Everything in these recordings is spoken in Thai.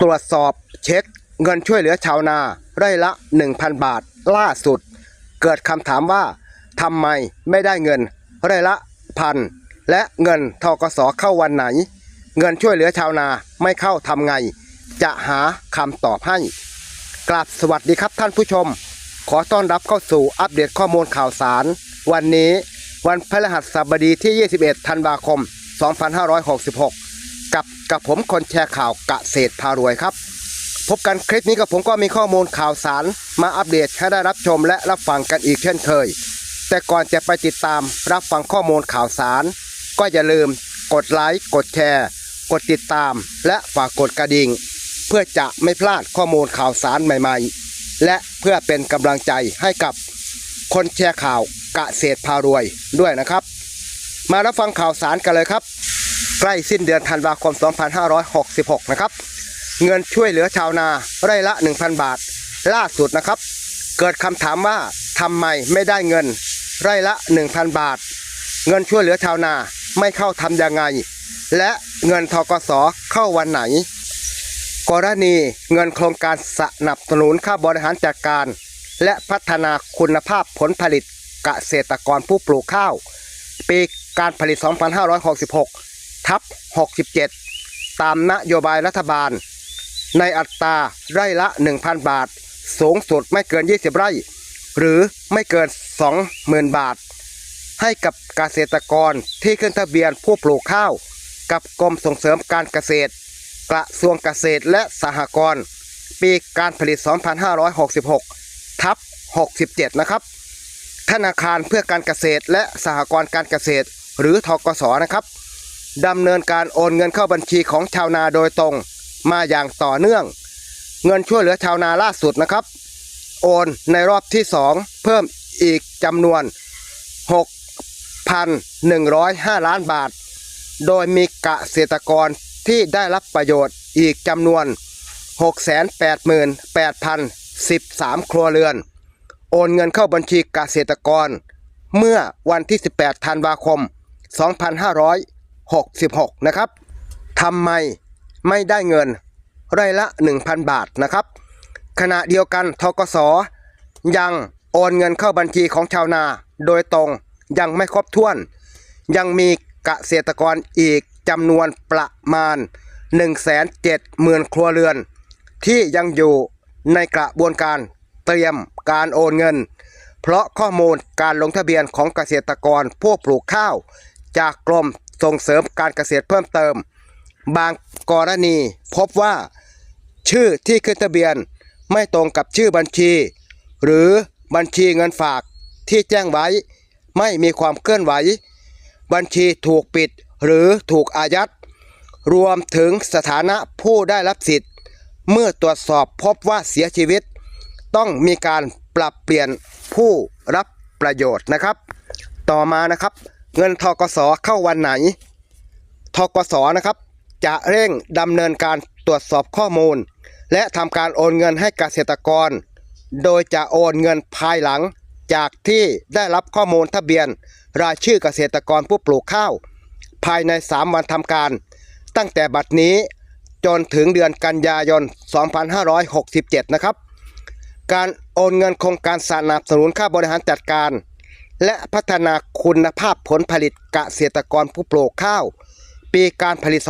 ตรวจสอบเช็คเงินช่วยเหลือชาวนาไร่ละ 1,000 บาทล่าสุด เกิดคำถามว่าทำไมไม่ได้เงินไร่ละพันและเงินทกสเข้าวันไหน เงินช่วยเหลือชาวนาไม่เข้าทำไง จะหาคำตอบให้กราบสวัสดีครับท่านผู้ชม ขอต้อนรับเข้าสู่อัปเดตข้อมูลข่าวสาร วันนี้วันพฤหัสบดีที่ 21 ธันวาคม 2566 กับผมคนแชร์ข่าวกะเศษพารวยครับ พบกันคลิปนี้กับผมก็มีข้อมูลข่าวสาร มาอัปเดตให้ได้รับชมและรับฟังกันอีกเช่นเคย แต่ก่อนจะไปติดตามรับฟังข้อมูลข่าวสาร ก็อย่าลืมกดไลค์กดแชร์ กดติดตาม และฝากกดกระดิ่ง เพื่อจะไม่พลาดข้อมูลข่าวสารใหม่ๆ และเพื่อเป็นกำลังใจให้กับคนแชร์ข่าวกะเศษพารวยด้วยนะครับ มารับฟังข่าวสารกันเลยครับ ใกล้สิ้นเดือนธันวาคม 2566 นะครับ เงินช่วยเหลือชาวนาไร่ละ 1,000 บาท ล่าสุดนะครับ เกิดคำถามว่าทำไมไม่ได้เงินไร่ละ 1,000 บาท เงินช่วยเหลือชาวนาไม่เข้าทำยังไง และเงินทกสเข้าวันไหน กรณีเงินโครงการสนับสนุนค่าบริหารจัดการ และพัฒนาคุณภาพผลผลิตเกษตรกรผู้ปลูกข้าว ปีการผลิต 2566 ทับ67 ตามนโยบายรัฐบาล ในอัตราไร่ละ 1,000 บาท สูงสุดไม่เกิน 20 ไร่ หรือไม่เกิน 20,000 บาท ให้กับเกษตรกรที่ขึ้นทะเบียนผู้ปลูกข้าว กับกรมส่งเสริมการเกษตร กระทรวงเกษตรและสหกรณ์ปีการผลิต 2566 ทับ 67 นะครับ ธนาคารเพื่อการเกษตรและสหกรณ์การเกษตร หรือทกสนะครับ ดำเนินการโอนเงินเข้าบัญชีของชาวนาโดยตรง มาอย่างต่อเนื่อง เงินช่วยเหลือชาวนาล่าสุดนะครับ โอนในรอบที่ 2 เพิ่มอีกจำนวน 6,105 ล้านบาท โดยมีเกษตรกรที่ได้รับประโยชน์อีกจำนวน 688,013 ครัวเรือน โอนเงินเข้าบัญชีเกษตรกร เมื่อวันที่ 18 ธันวาคม 2566 นะครับทำไมไม่ได้เงินไร่ละ 1,000 บาทนะครับ ขณะเดียวกันทกสยังโอนเงินเข้าบัญชีของชาวนา โดยตรงยังไม่ครบถ้วน ยังมีเกษตรกรอีกจำนวนประมาณ 170,000 ครัวเรือน ที่ยังอยู่ในกระบวนการเตรียมการโอนเงิน เพราะข้อมูลการลงทะเบียนของเกษตรกรผู้ปลูกข้าว จากกรม ส่งเสริมการเกษตรเพิ่มเติม บางกรณีพบว่า ชื่อที่ขึ้นทะเบียนไม่ตรงกับชื่อบัญชี หรือบัญชีเงินฝากที่แจ้งไว้ ไม่มีความเคลื่อนไหว บัญชีถูกปิดหรือถูกอายัด รวมถึงสถานะผู้ได้รับสิทธิ์ เมื่อตรวจสอบพบว่าเสียชีวิต ต้องมีการปรับเปลี่ยนผู้รับประโยชน์นะครับ ต่อมานะครับ เงินทกสเข้าวันไหนทกสนะครับ จะเร่งดำเนินการตรวจสอบข้อมูล และทำการโอนเงินให้เกษตรกร โดยจะโอนเงินภายหลังจากที่ได้รับข้อมูลทะเบียน รายชื่อเกษตรกรผู้ปลูกข้าว ภายใน 3 วันทำการ ตั้งแต่บัดนี้จนถึงเดือนกันยายน 2567 นะครับ การโอนเงินโครงการสนับสนุนค่าบริหารจัดการ และพัฒนาคุณภาพผลผลิตเกษตรกรผู้ปลูกข้าว ปีการผลิต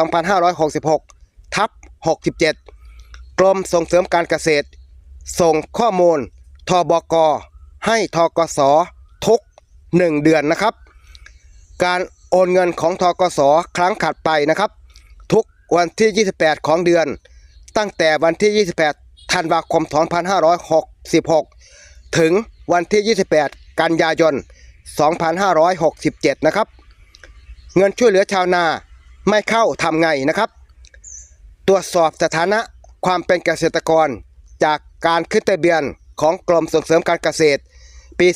2566 ทับ 67 กรมส่งเสริมการเกษตร ส่งข้อมูลทบก ให้ทกสทุก 1 เดือนนะครับ การโอนเงินของทกสครั้งถัดไปนะครับ ทุกวันที่ 28 ของเดือน ตั้งแต่วันที่ 28 ธันวาคม 2566 ถึงวันที่ 28 กันยายน 2567 นะครับ เงินช่วยเหลือชาวนาไม่เข้าทำไงนะครับ ตรวจสอบสถานะความเป็นเกษตรกรจากการขึ้นทะเบียนของกรมส่งเสริมการเกษตร ปี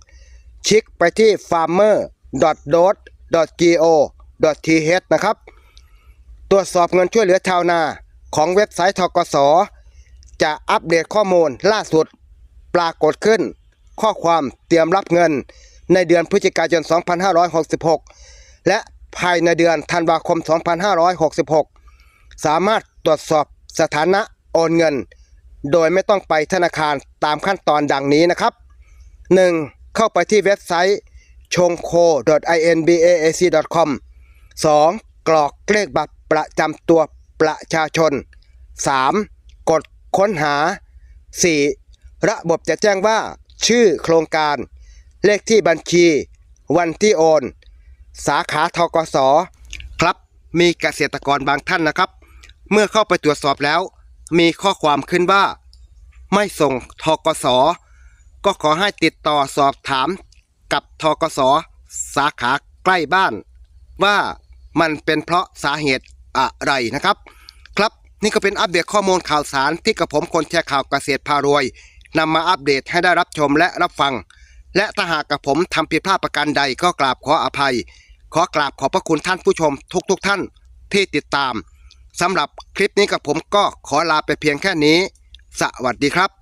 2566 ชิกไปที่ farmer.dot.go.th นะครับ ตรวจสอบเงินช่วยเหลือชาวนาของเว็บไซต์ทกส จะอัปเดตข้อมูลล่าสุดปรากฏขึ้น ข้อความเตรียมรับเงิน ในเดือนพฤศจิกายน 2566 และภายในเดือนธันวาคม 2566 สามารถตรวจสอบสถานะโอนเงิน โดยไม่ต้องไปธนาคารตามขั้นตอนดังนี้นะครับ 1. เข้าไปที่เว็บไซต์ c h o n k o inbac.com 2. กรอกเลขบัตรประจำตัวประชาชน 3. กดค้นหา 4. ระบบจะแจ้งว่า ชื่อโครงการ เลขที่บัญชี วันที่โอน สาขาทกสครับ มีเกษตรกรบางท่านนะครับ เมื่อเข้าไปตรวจสอบแล้ว มีข้อความขึ้นว่า ไม่ส่งทกสก็ขอให้ติดต่อสอบถามกับทกสสาขาใกล้บ้าน ว่ามันเป็นเพราะสาเหตุอะไรนะครับ ครับนี่ก็เป็นอัปเดตข้อมูลข่าวสารที่กระผมคนแชร์ข่าวเกษตรพารวย นำมาอัปเดตให้ได้รับชมและรับฟัง และถ้าหากกับผมทำผิดพลาดประการใดก็กราบขออภัย ขอกราบขอบพระคุณท่านผู้ชมทุกๆทท่านที่ติดตามสำหรับคลิปนี้กับผมก็ขอลาไปเพียงแค่นี้ สวัสดีครับ